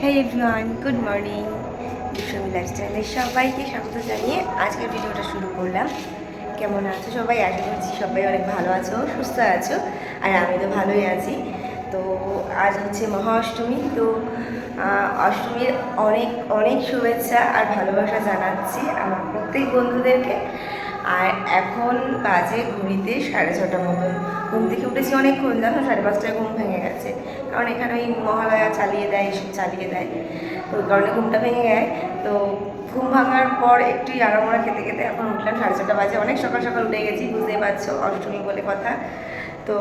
হ্যাঁ everyone good morning বিশ্বমী লাইফস্টাইলে সবাইকে স্বাগত জানিয়ে আজকের ভিডিওটা শুরু করলাম। কেমন আছো সবাই? আশা করছি সবাই অনেক ভালো আছো, সুস্থ আছো, আর আমি তো ভালোই আছি। তো আজ হচ্ছে মহা অষ্টমী তো অষ্টমীর অনেক অনেক শুভেচ্ছা আর ভালোবাসা জানাচ্ছি আমার প্রত্যেক বন্ধুদেরকে। আর এখন বাজে ঘড়িতে সাড়ে ছটা মতন। ঘুম থেকে উঠেছি অনেকক্ষণ, জানো? সাড়ে পাঁচটায় ঘুম ভেঙে গেছে। কারণ এখানে ওই মহালয়া চালিয়ে দেয়, এসব চালিয়ে দেয়। তো ওই কারণে ঘুমটা ভেঙে যায়। তো ঘুম ভাঙার পর একটু আড়ামোড়া খেতে খেতে এখন উঠলাম, সাড়ে ছটা বাজে। অনেক সকাল সকাল উঠে গেছি, বুঝতেই পারছ, অষ্টমী বলে কথা। তো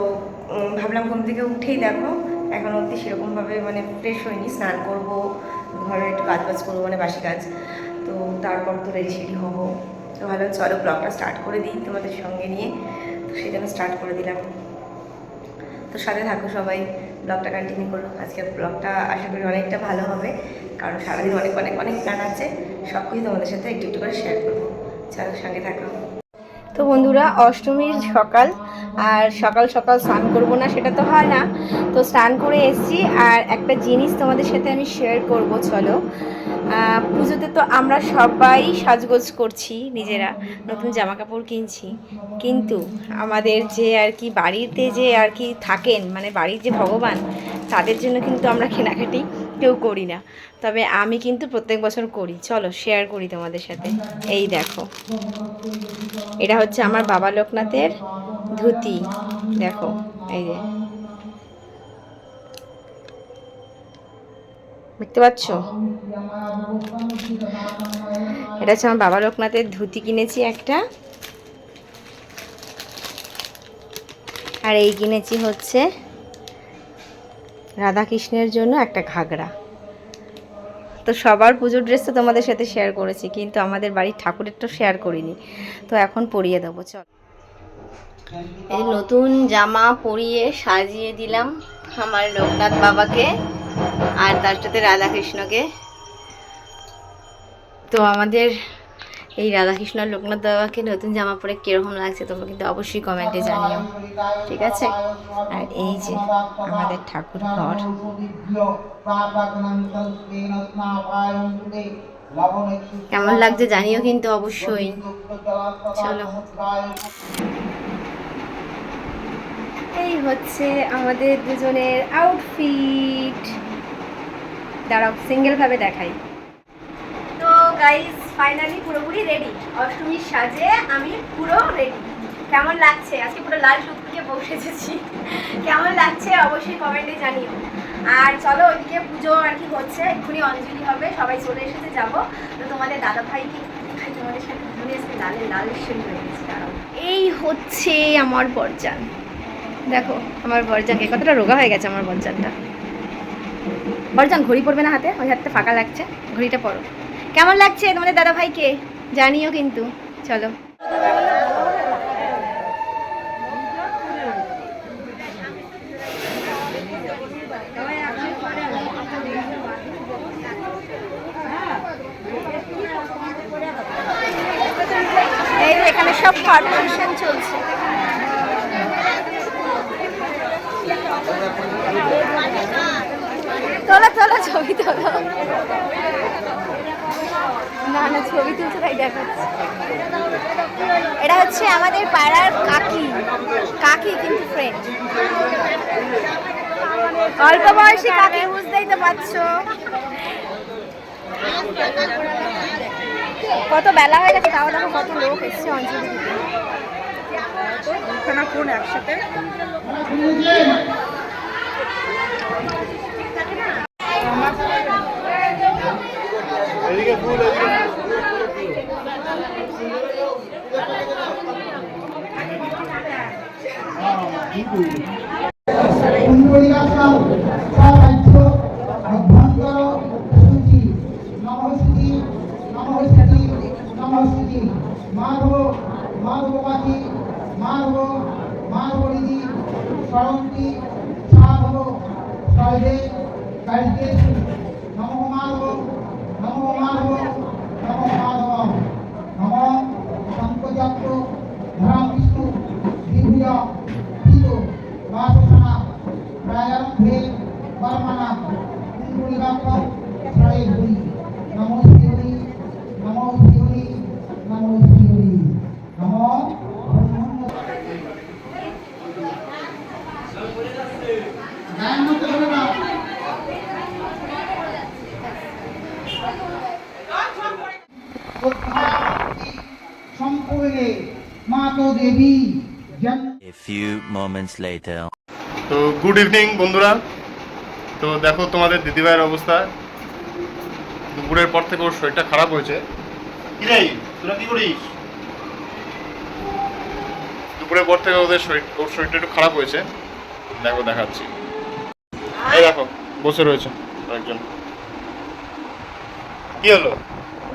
ভাবলাম ঘুম থেকে উঠেই দেখো। এখন অবধি সেরকমভাবে মানে ফ্রেশ হয়নি স্নান করব, ঘরে একটু কাজ বাজ করব মানে বাসি কাজ। তো তারপর তো রেডি সেডি হব। তো ভালো চলো ব্লগটা স্টার্ট করে দিই তোমাদের সঙ্গে নিয়ে। তো সেই জন্য স্টার্ট করে দিলাম। তো সাথে থাকো সবাই ব্লগটা কন্টিনিউ করো। আজকের ব্লগটা আশা করি অনেকটা ভালো হবে, কারণ সারাদিন অনেক অনেক অনেক প্ল্যান আছে। সব কিছু তোমাদের সাথে একটু একটু করে শেয়ার করব। চলো, সঙ্গে থাকো। তো বন্ধুরা, অষ্টমীর সকাল, আর সকাল সকাল স্নান করব না, সেটা তো হয় না। তো স্নান করে এসেছি, আর একটা জিনিস তোমাদের সাথে আমি শেয়ার করব, চলো। পুজোতে তো আমরা সবাই সাজগোজ করছি নিজেরা। নতুন জামা কাপড় কিনছি। কিন্তু আমাদের যে আর কি বাড়িতে যে আর কি থাকেন মানে বাড়ির যে ভগবান, তাদের জন্য কিন্তু আমরা কেনাকাটি কেউ করি না। তবে আমি কিন্তু প্রত্যেক বছর করি। চলো শেয়ার করি তোমাদের সাথে। এই দেখো। এটা হচ্ছে আমার বাবা লোকনাথের ধুতি। দেখো, এই যে। দেখতে পাচ্ছ? এটা হচ্ছে আমার বাবা লোকনাথের ধুতি কিনেছি একটা। আর এই কিনেছি হচ্ছে রাধাকৃষ্ণের জন্য একটা ঘাগরা। তো সবার পুজোর ড্রেস তো তোমাদের সাথে শেয়ার করেছি, কিন্তু আমাদের বাড়ির ঠাকুরের তো শেয়ার করিনি। তো এখন পরিয়ে দেবো, চল। এই নতুন জামা পরিয়ে সাজিয়ে দিলাম আমার লোকনাথ বাবাকে। আর তার সাথে রাধাকৃষ্ণকে। তো আমাদের এই রাধাকৃষ্ণ লোকনাথ বাবাকে নতুন জামা পরে কীরকম লাগছে তোমরা কিন্তু অবশ্যই কমেন্টে জানিও। ঠিক আছে? আর এই যে আমাদের ঠাকুর ঘর। কেমন লাগছে জানিও কিন্তু অবশ্যই। চলো। এই হচ্ছে আমাদের দুজনের আউটফিট দাঁড়াও সিঙ্গেল ভাবে দেখাই। তো গাইস ফাইনালি পুরোপুরি রেডি অষ্টমীর সাজে আমি পুরো রেডি কেমন লাগছে? আজকে পুরো লাল টুকটুকে বসে এসেছি। কেমন লাগছে? অবশ্যই কমেন্টে জানিও। আর চলো ওইদিকে পুজো আর কি হচ্ছে? এক্ষুনি অঞ্জলি হবে, সবাই চলে এসেছে, যাব। তো তোমাদের দাদা ভাইকে তোমাদের সাথে ঘুরে এসে লালে লাল সেন হয়ে গেছে এই হচ্ছে আমার বরজান দেখো, আমার বরজানকে কতটা রোগা হয়ে গেছে আমার বরজানটা বরজান ঘড়ি পড়বে না হাতে? ওই হাতটা ফাঁকা লাগছে। ঘড়িটা পরো কেমন লাগছে তোমাদের দাদা ভাইকে জানিও কিন্তু। চলো। এই এখানে সব ফার্মেশন চলছে। তোলো তোলো ছবি, তোলো। না না, ছবি তুলছে, তাই দেখাচ্ছে। এটা হচ্ছে আমাদের পাড়ার কাকি। কাকি কিন্তু ফ্রেন্ড অল্প বয়সী কাকি বুঝতেই তো পারছ। কত বেলা হয়ে গেছে, তাও দেখো কত লোক এসছে অঞ্জলি দিতে। দুখানা ফোন একসাথে কুণ্ডলিকাসন A few moments later. তো গুড ইভিনিং বন্ধুরা। তো দেখো তোমাদের দিদিভাইয়ের অবস্থা। দুপুরের পর থেকে ওর শরীরটা খারাপ হয়েছে। দুপুরের পর থেকে ওদের শরীর ওর শরীরটা একটু খারাপ হয়েছে। দেখো, দেখাচ্ছি। এই দেখো, বসে রয়েছে একজন কি হলো?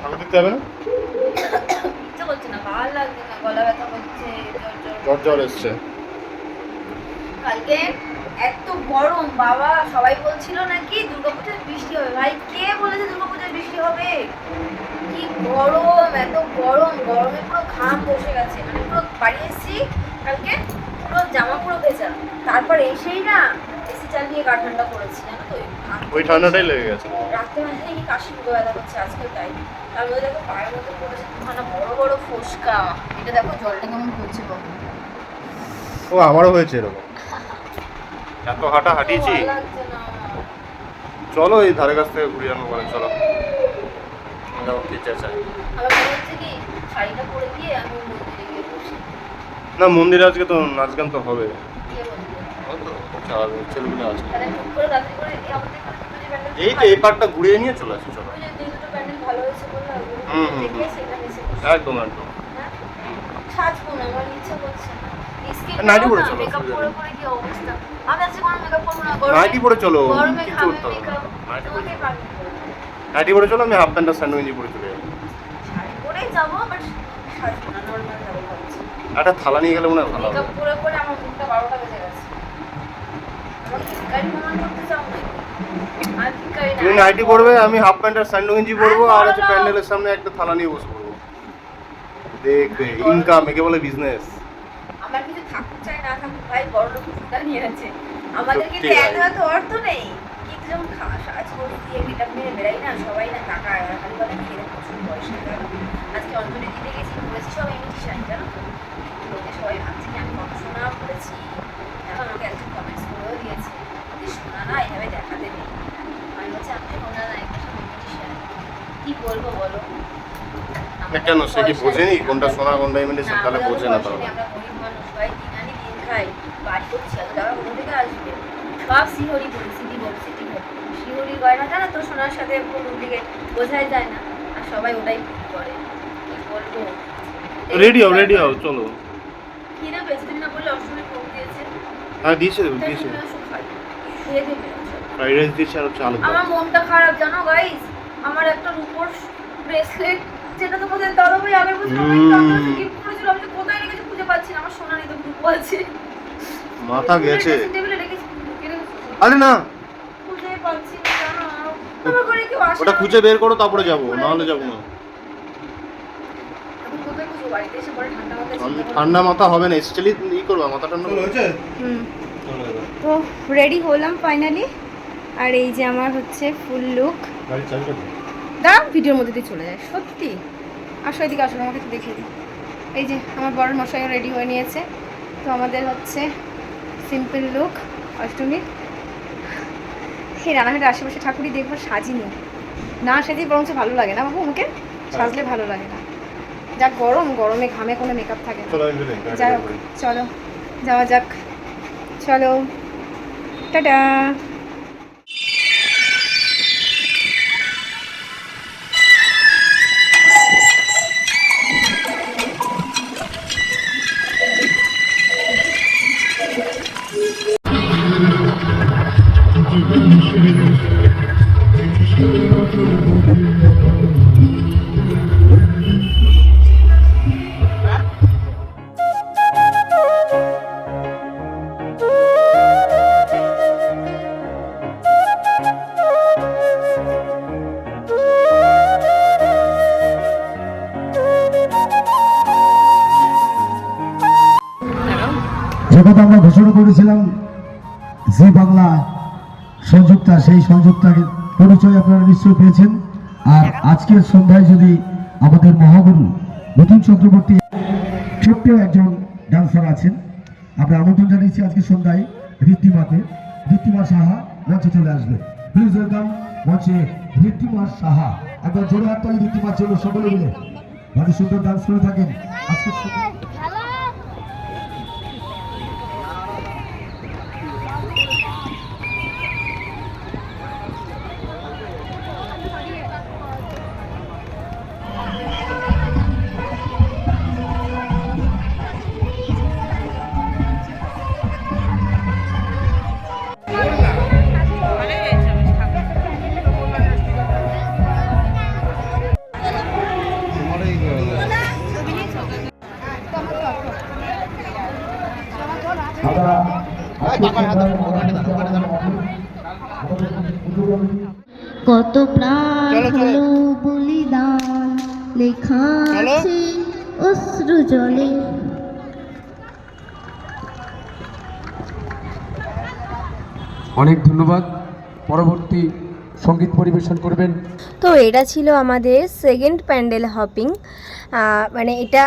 ঠাকুর দিতে হবে না? জ্বর জ্বর। এসছে। কালকে এত গরম বাবা সবাই বলছিল নাকি বৃষ্টি হবে। ভাই কে বলেছে দুর্গাপূজায় বৃষ্টি হবে? কি গরম এত গরম গরমে পুরো ঘাম বসে গেছে। মানে পুরো বাড়ি এসেছি কালকে পুরো জামা পুরো ভেজা। তারপর এসেই না এসি চালিয়ে গা ঠান্ডা করেছি জানো তো? ওই ঠান্ডাটাই লেগে গেছে। রাত্রে মাঝে কি কাশি পুরো ব্যথা করছে আজকে তাই। তার মধ্যে দেখো পায়ের মধ্যে পড়েছে দুখানা বড় বড় ফোসকা। এটা দেখো জলটা কেমন পড়ছে বাবা ও আমারও হয়েছে এরকম। এত হাঁটা হাঁটিয়েছি। চলো এই ধারে কাছ থেকে ঘুরিয়ে আনব বলে চলো। মনে না মন্দিরে আজকে তো নাচ গান তো হবে। স্বাভাবিক, ছেলেগুলো এই তো এই পার্টটা ঘুরিয়ে নিয়ে চলে। আসি চলো হুম, হুম, একদম একদম। হ্যাঁ? সাজবো না আমার ইচ্ছা করছে নাইটি পরে চলো, নাইটি পরে চলো কিছু করতে হবে নাইটি পরে চলো। আমি হাফ প্যান্ট আর পরে চলে যাব। একটা থালা নিয়ে গেলে মনে হয় ভালো হবে মেকআপ করে করে আমার মুখটা বারোটা বেজে গেছে আমার ভিকারি প্রমাণ করতে চাও নাকি আর ভিকারি না তুমি নাইটি পরবে আমি হাফ প্যান্ট আর স্যান্ডউইঞ্জি পরবো আর হচ্ছে প্যান্ডেলের সামনে একটা থালা নিয়ে বসে পড়ব দেখবে ইনকাম একে বলে বিজনেস আমার কিছু থাকুক চাই না থাকুক ভাই বড় লোক দাঁড়িয়ে আছে আমাদের সত্যি কিন্তু ভাই। এত অর্থ নেই। কিন্তু যখন খাওয়া সাজ করে দিয়ে মেকআপ মেরে বেড়াই না সবাই না টাকা আর খালি বলে কি এরকম প্রচুর পয়সা আজকে অঞ্জলি দিতে গেছি ঘুরেছি সব ইমিটেশন জানো তো? সবাই ভাবছে কি আমি কত সোনা করেছি এখন আমাকে একজন কমেন্টস করেও দিয়েছে যে সোনা না এইভাবে দেখাতে নেই আমি বলছি আমি সোনা না একটা সব ইমিটেশন কি বলব বলো আমাদের কেন? সে কি বোঝেনি? কোনটা সোনা কোনটা ইমিটেশন তাহলে বোঝে না তাহলে। সব শিহরি বলি সিটি বলি সিটি বলি শিহরি গয়না জানো তো সোনার সাথে কোনো দিকে বোঝাই যায় না আর সবাই ওটাই করে কি বলব রেডি হও রেডি হও চলো। কিনে বেশি দিন না বলে অষ্টমী ভোগ দিয়েছে হ্যাঁ। ফ্রাইড রাইস আর আমার মনটা খারাপ জানো গাইস আমার একটা রূপোর ব্রেসলেট যেটা তো কোথায় দাদা ভাই আগের বছর অনেক দাম গিফট করেছিল আমি তো কোথায় রেখেছি খুঁজে পাচ্ছি না আমার সোনা নিতে গ্রুপ আছে। মাথা গেছে। টেবিলে রেখেছি আরে না। খুঁজে পাচ্ছি না ওটা। খুঁজে বের করো তারপরে যাব নাহলে যাব না। ঠান্ডা মাথা হবে না স্টেলি ই করবা মাথা ঠান্ডা হয়েছে? তো রেডি হলাম ফাইনালি আর এই যে আমার হচ্ছে ফুল লুক গাড়ি দাঁড়াও ভিডিওর মধ্যে দিয়ে চলে যায় সত্যি। আসো এদিকে আসো আমাকে একটু দেখিয়ে দিই। এই যে আমার বড় মশাইও রেডি হয়ে নিয়েছে। তো আমাদের হচ্ছে সিম্পল লুক অষ্টমীর সেই রানাঘাটের আশেপাশে ঠাকুরই দেখব সাজিনি। না সাজি বরঞ্চ ভালো লাগে না বাবু আমাকে? সাজলে ভালো লাগে না। যা গরম গরমে ঘামে কোনো মেকআপ থাকে না। যাই হোক চলো যাওয়া যাক। চলো টাটা। করেছিলাম, জি বাংলা সংযুক্তা, সেই সংযুক্তাকে পরিচয় আপনারা নিশ্চয়ই পেয়েছেন। আর আজকের সন্ধ্যায় যদি আমাদের মহাগুরু নতুন চক্রবর্তী ছোট্ট একজন ডান্সার আছেন, আমরা আমন্ত্রণ জানিয়েছি আজকে সন্ধ্যায় ঋদ্ধিমাকে। ঋদ্ধিমা সাহা মঞ্চে চলে আসবে। প্লিজ ওয়েলকাম মঞ্চে ঋদ্ধিমা সাহা। একবার জোরে হাততালি ঋদ্ধিমার জন্য সকলে মিলে। ভালো সুন্দর ডান্স করে থাকেন। আজকে কত প্রাণ হলো বলিদান। লেখা আছে অশ্রু জলে। অনেক ধন্যবাদ। পরবর্তী সংগীত পরিবেশন করবেন। তো এটা ছিল আমাদের সেকেন্ড প্যান্ডেল হপিং মানে এটা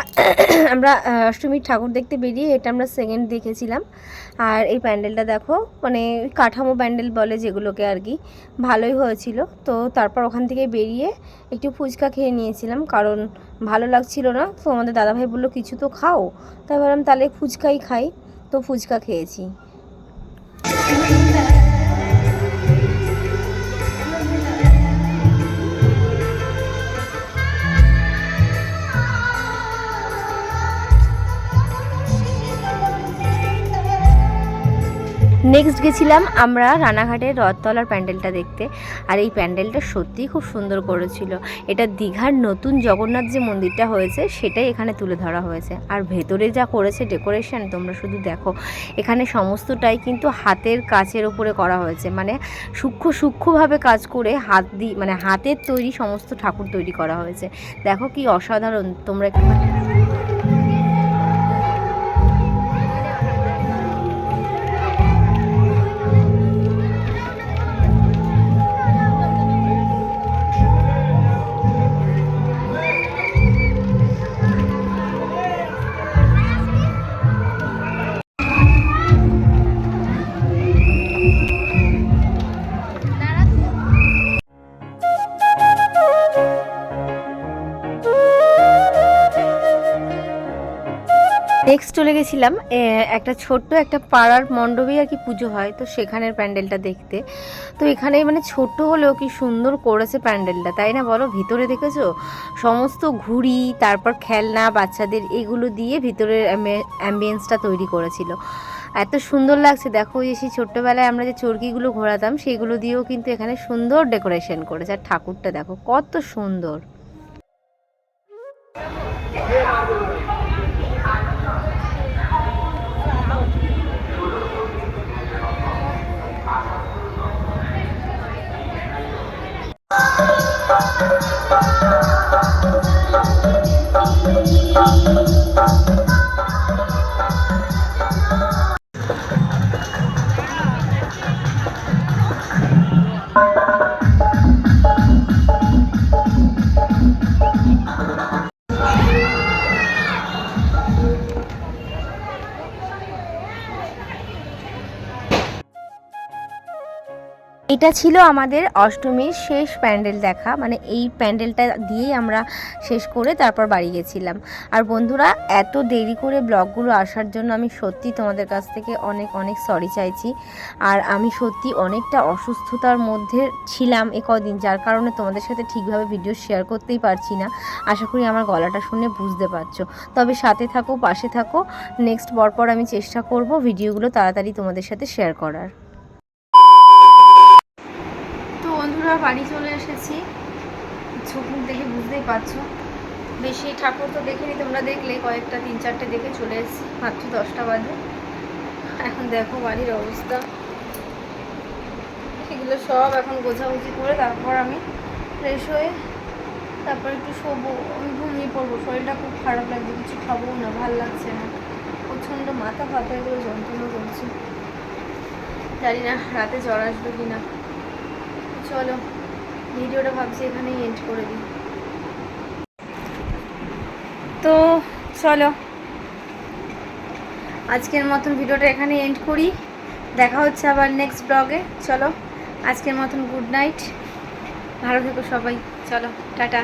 আমরা অষ্টমীর ঠাকুর দেখতে বেরিয়ে এটা আমরা সেকেন্ড দেখেছিলাম। আর এই প্যান্ডেলটা দেখো মানে কাঠামো প্যান্ডেল বলে যেগুলোকে আর কি, ভালোই হয়েছিল। তো তারপর ওখান থেকে বেরিয়ে একটু ফুচকা খেয়ে নিয়েছিলাম, কারণ ভালো লাগছিল না। তো আমাদের দাদাভাই বলল, কিছু তো খাও। তাই ভাবলাম, তাহলে ফুচকাই খাই। তো ফুচকা খেয়েছি। নেক্সট গেছিলাম আমরা রানাঘাটের রথতলার প্যান্ডেলটা দেখতে। আর এই প্যান্ডেলটা সত্যিই খুব সুন্দর করেছিল। এটা দীঘার নতুন জগন্নাথ যে মন্দিরটা হয়েছে, সেটাই এখানে তুলে ধরা হয়েছে। আর ভেতরে যা করেছে ডেকোরেশন তোমরা শুধু দেখো। এখানে সমস্তটাই কিন্তু হাতের কাচের ওপরে করা হয়েছে। মানে সূক্ষ্ম সূক্ষ্মভাবে কাজ করে হাত দিয়ে মানে হাতের তৈরি সমস্ত ঠাকুর তৈরি করা হয়েছে। দেখো কি অসাধারণ। তোমরা একটু এ, একটা ছোট্ট একটা পাড়ার মণ্ডপে আর কি পুজো হয় তো সেখানের প্যান্ডেলটা দেখতে। তো এখানে মানে ছোট্ট হলেও কি সুন্দর করেছে প্যান্ডেলটা তাই না বলো? ভিতরে দেখেছ? সমস্ত ঘুড়ি তারপর খেলনা বাচ্চাদের এগুলো দিয়ে ভিতরের অ্যাম্বিয়েন্সটা তৈরি করেছিল। এত সুন্দর লাগছে দেখো যে সেই ছোট্টবেলায় আমরা যে চরকিগুলো ঘোরাতাম সেগুলো দিয়েও কিন্তু এখানে সুন্দর ডেকোরেশন করেছে। আর ঠাকুরটা দেখো কত সুন্দর। এটা ছিল আমাদের অষ্টমীর শেষ প্যান্ডেল দেখা মানে এই প্যান্ডেলটা দিয়েই আমরা শেষ করে তারপর বাড়ি গেছিলাম। আর বন্ধুরা, এত দেরি করে ব্লগগুলো আসার জন্য আমি সত্যি তোমাদের কাছ থেকে অনেক অনেক সরি চাইছি। আর আমি সত্যি অনেকটা অসুস্থতার মধ্যে ছিলাম এ কদিন, যার কারণে তোমাদের সাথে ঠিকভাবে ভিডিও শেয়ার করতেই পারছি না। আশা করি আমার গলাটা শুনে বুঝতে পারছ। তবে সাথে থাকো, পাশে থাকো। নেক্সট পরপর আমি চেষ্টা করব ভিডিওগুলো তাড়াতাড়ি তোমাদের সাথে শেয়ার করার তো বন্ধুরা বাড়ি চলে এসেছি। চোখ দেখে বুঝতেই পারছ। বেশি ঠাকুর তো দেখিনি, তোমরা দেখলে, কয়েকটা, তিন চারটে দেখে চলে এসেছি, মাত্র দশটা বাজে। এখন দেখো বাড়ির অবস্থা। সেগুলো সব এখন গোছাগুছি করে তারপর আমি ফ্রেশ হয়ে তারপর একটু শোবো। আমি ঘুমিয়ে পড়ব, শরীরটা খুব খারাপ লাগছে, কিছু খাব না, ভালো লাগছে না। প্রচণ্ড মাথা ফাতা এগুলো যন্ত্রণা করছে। জানি না রাতে জ্বর আসবে কি না চলো, ভিডিওটা ভাবছি এখানেই এন্ড করে দিই। তো চলো, আজকের মতন ভিডিওটা এখানে এন্ড করি। দেখা হচ্ছে আবার নেক্সট ব্লগে চলো, আজকের মতন গুড নাইট ভালো থেকো সবাই। চলো, টাটা।